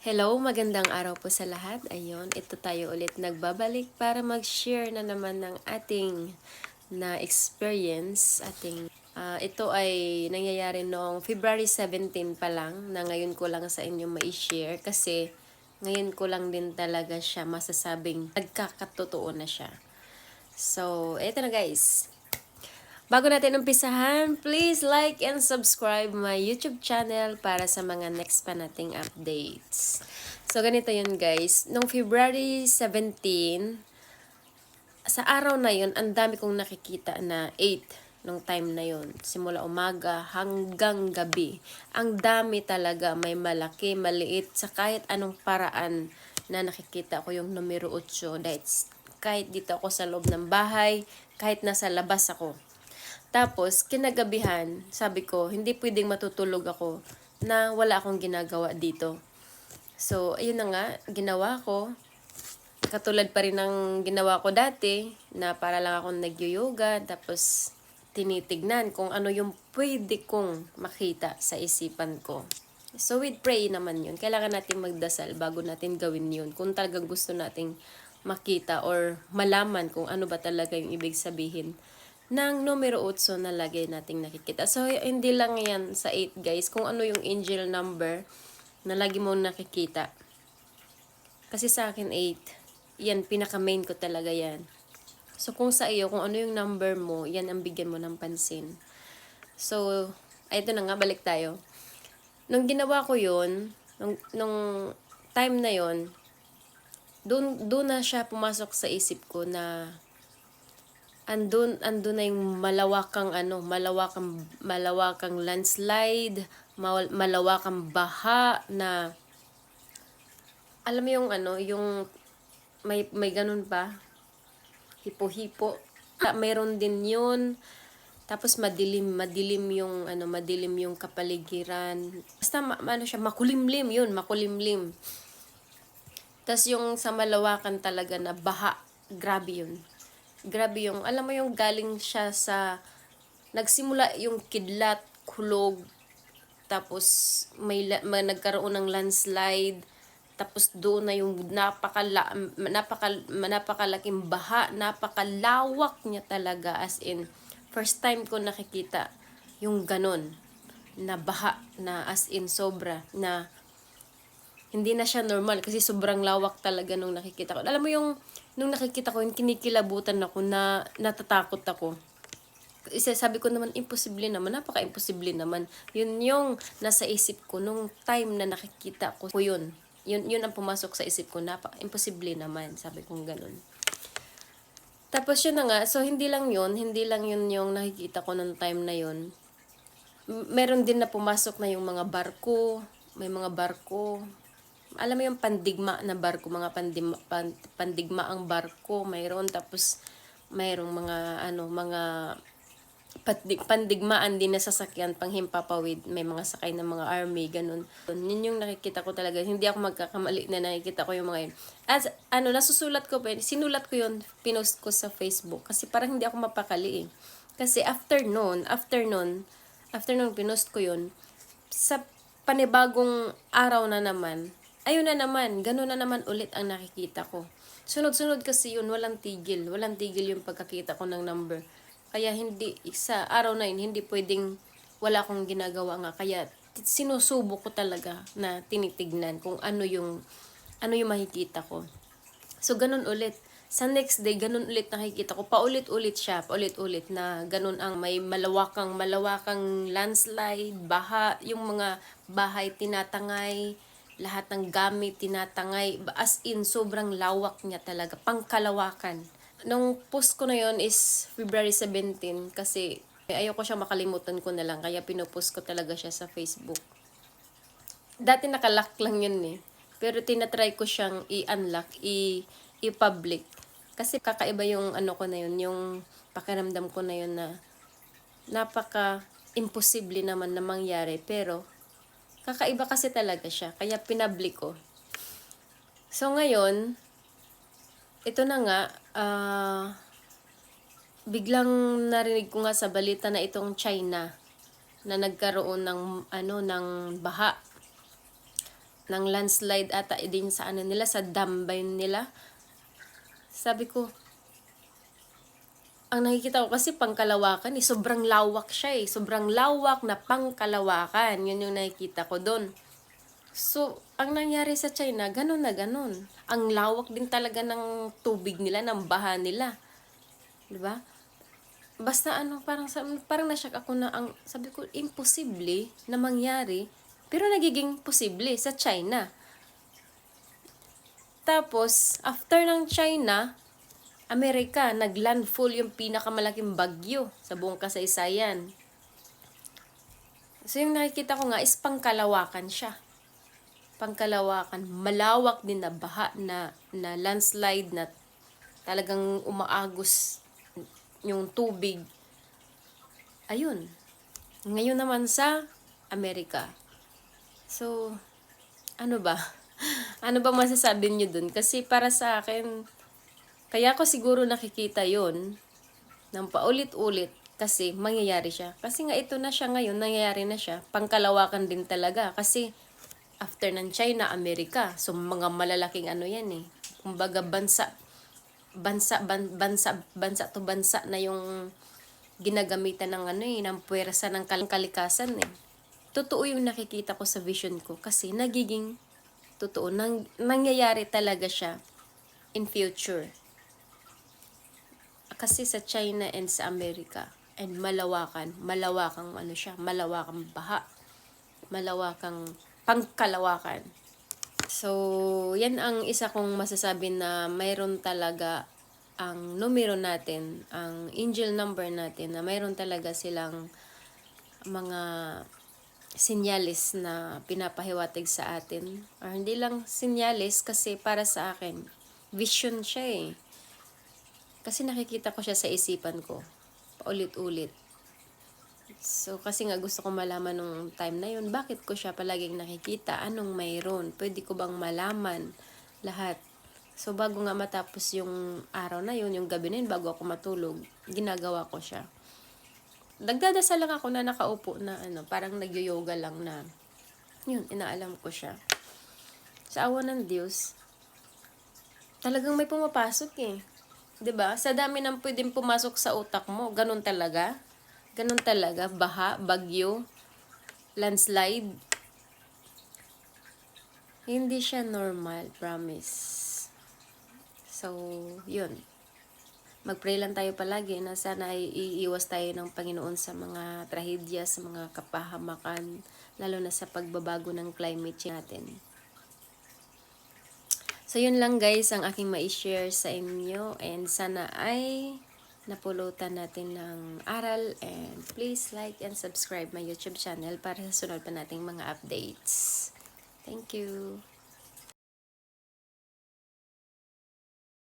Hello, magandang araw po sa lahat. Ayun, ito tayo ulit nagbabalik para mag-share na naman ng ating na experience. Ating ah, ito ay nangyayari noong February 17 pa lang na ngayon ko lang sa inyo mai-share kasi ngayon ko lang din talaga siya masasabing nagkakatotoo na siya. So, eto na guys. Bago natin umpisahan, please like and subscribe my YouTube channel para sa mga next pa nating updates. So, ganito yun guys. Nung February 17, sa araw na yun, ang dami kong nakikita na 8 nung time na yun. Simula umaga hanggang gabi. Ang dami talaga. May malaki, maliit, sa kahit anong paraan na nakikita ko yung numero 8. That's kahit dito ako sa loob ng bahay, kahit nasa labas ako. Tapos, kinagabihan, sabi ko, hindi pwedeng matutulog ako na wala akong ginagawa dito. So, ayun na nga, ginawa ko. Katulad pa rin ng ginawa ko dati, na para lang akong nag-yoga, tapos tinitignan kung ano yung pwede kong makita sa isipan ko. So, with pray naman yun. Kailangan natin magdasal bago natin gawin yun. Kung talagang gusto nating makita or malaman kung ano ba talaga yung ibig sabihin ng numero 8 na lagi nating nakikita. So, hindi lang yan sa 8 guys, kung ano yung angel number na lagi mo nakikita. Kasi sa akin 8, yan, pinaka-main ko talaga yan. So, kung sa iyo, kung ano yung number mo, yan ang bigyan mo ng pansin. So, ay, ito na nga, balik tayo. Nung ginawa ko yun, nung, nung time na yun, doon, doon na siya pumasok sa isip ko na andun andun na yung malawakang ano, malawakang malawakang landslide, mal- malawakang baha na alam mo yung ano, yung may may ganun pa. Hipo-hipo. Meron din yun. Tapos madilim, madilim yung ano, madilim yung kapaligiran. Basta ma- ano siya, makulimlim yun, makulimlim. Tapos yung sa malawakan talaga na baha, grabe yun grabe yung, alam mo yung galing siya sa, nagsimula yung kidlat, kulog, tapos may, may nagkaroon ng landslide, tapos doon na yung napakala, napaka, napakalaking baha, napakalawak niya talaga, as in, first time ko nakikita yung ganon, na baha, na as in sobra, na hindi na siya normal kasi sobrang lawak talaga nung nakikita ko. Alam mo yung nung nakikita ko yung kinikilabutan ako na natatakot ako. Isa sabi ko naman imposible naman, napaka-imposible naman. Yun yung nasa isip ko nung time na nakikita ko, ko yun. Yun yun ang pumasok sa isip ko, napaka-imposible naman, sabi kong ganun. Tapos yun na nga, so hindi lang yun, hindi lang yun yung nakikita ko nung time na yun. Meron din na pumasok na yung mga barko, may mga barko, alam mo yung pandigma na barko, mga pandigma, pan, pandigma ang barko, mayroon tapos mayroong mga ano, mga pandig, pandigmaan din na sasakyan pang himpapawid, may mga sakay ng mga army, ganun. Yun yung nakikita ko talaga. Hindi ako magkakamali na nakikita ko yung mga yun. As, ano, nasusulat ko sinulat ko yun, pinost ko sa Facebook. Kasi parang hindi ako mapakali eh. Kasi after noon, after noon pinost ko yun, sa panibagong araw na naman, ayun na naman, gano'n na naman ulit ang nakikita ko. Sunod-sunod kasi yun, walang tigil. Walang tigil yung pagkakita ko ng number. Kaya hindi, sa araw na yun, hindi pwedeng wala akong ginagawa nga. Kaya t- sinusubo ko talaga na tinitignan kung ano yung, ano yung makikita ko. So, ganun ulit. Sa next day, ganun ulit nakikita ko. Paulit-ulit siya, paulit-ulit na ganun ang may malawakang, malawakang landslide, baha, yung mga bahay tinatangay, lahat ng gamit tinatangay. As in, sobrang lawak niya talaga. Pangkalawakan. Nung post ko na yon is February 17 kasi ayoko siya makalimutan ko na lang. Kaya pinupost ko talaga siya sa Facebook. Dati nakalock lang yun eh. Pero tinatry ko siyang i-unlock, i- i-public. Kasi kakaiba yung ano ko na yun, yung pakiramdam ko na yun na napaka imposible naman na mangyari. Pero kakaiba kasi talaga siya. Kaya pinablik ko. So ngayon, ito na nga, ah, biglang narinig ko nga sa balita na itong China na nagkaroon ng ano ng baha. ng landslide ata din sa ano nila, sa dam ba nila. Sabi ko, ang nakikita ko kasi pangkalawakan eh, sobrang lawak siya eh. Sobrang lawak na pangkalawakan. Yun yung nakikita ko doon. So, ang nangyari sa China, ganun na ganun. Ang lawak din talaga ng tubig nila, ng baha nila. 'Di ba? Basta ano, parang, parang nasyak ako na ang, sabi ko, imposible na mangyari, pero nagiging posible sa China. Tapos, after ng China, Amerika, naglandfall yung pinakamalaking bagyo sa buong kasaysayan. So, yung nakikita ko nga is pangkalawakan siya. Pangkalawakan. Malawak din na baha na, na landslide na talagang umaagos yung tubig. Ayun. Ngayon naman sa Amerika. So, ano ba? ano ba masasabi niyo dun? Kasi para sa akin, kaya ko siguro nakikita yon ng paulit-ulit kasi mangyayari siya. Kasi nga ito na siya ngayon, nangyayari na siya. Pangkalawakan din talaga kasi after ng China, Amerika. So mga malalaking ano yan eh. Kumbaga bansa bansa ban, bansa bansa to bansa na yung ginagamitan ng ano eh, ng puwersa ng kal- kalikasan eh. Totoo yung nakikita ko sa vision ko kasi nagiging totoo nang nangyayari talaga siya in future kasi sa China and sa Amerika and malawakan, malawakang ano siya, malawakang baha, malawakang pangkalawakan. So, yan ang isa kong masasabi na mayroon talaga ang numero natin, ang angel number natin, na mayroon talaga silang mga sinyalis na pinapahiwatig sa atin. Or hindi lang sinyalis kasi para sa akin, vision siya eh. Kasi nakikita ko siya sa isipan ko. Paulit-ulit. So, kasi nga gusto ko malaman nung time na yun, bakit ko siya palaging nakikita? Anong mayroon? Pwede ko bang malaman lahat? So, bago nga matapos yung araw na yun, yung gabi na yun, bago ako matulog, ginagawa ko siya. Nagdadasal lang ako na nakaupo na ano, parang nag-yoga lang na, yun, inaalam ko siya. Sa awa ng Diyos, talagang may pumapasok eh. 'Di ba? Sa dami ng pwedeng pumasok sa utak mo, ganun talaga. Ganun talaga, baha, bagyo, landslide. Hindi siya normal, promise. So, yun. Mag-pray lang tayo palagi na sana ay iiwas tayo ng Panginoon sa mga trahedya, sa mga kapahamakan, lalo na sa pagbabago ng climate change natin. So, yun lang guys ang aking ma-share sa inyo and sana ay napulutan natin ng aral and please like and subscribe my YouTube channel para sa sunod pa nating mga updates. Thank you.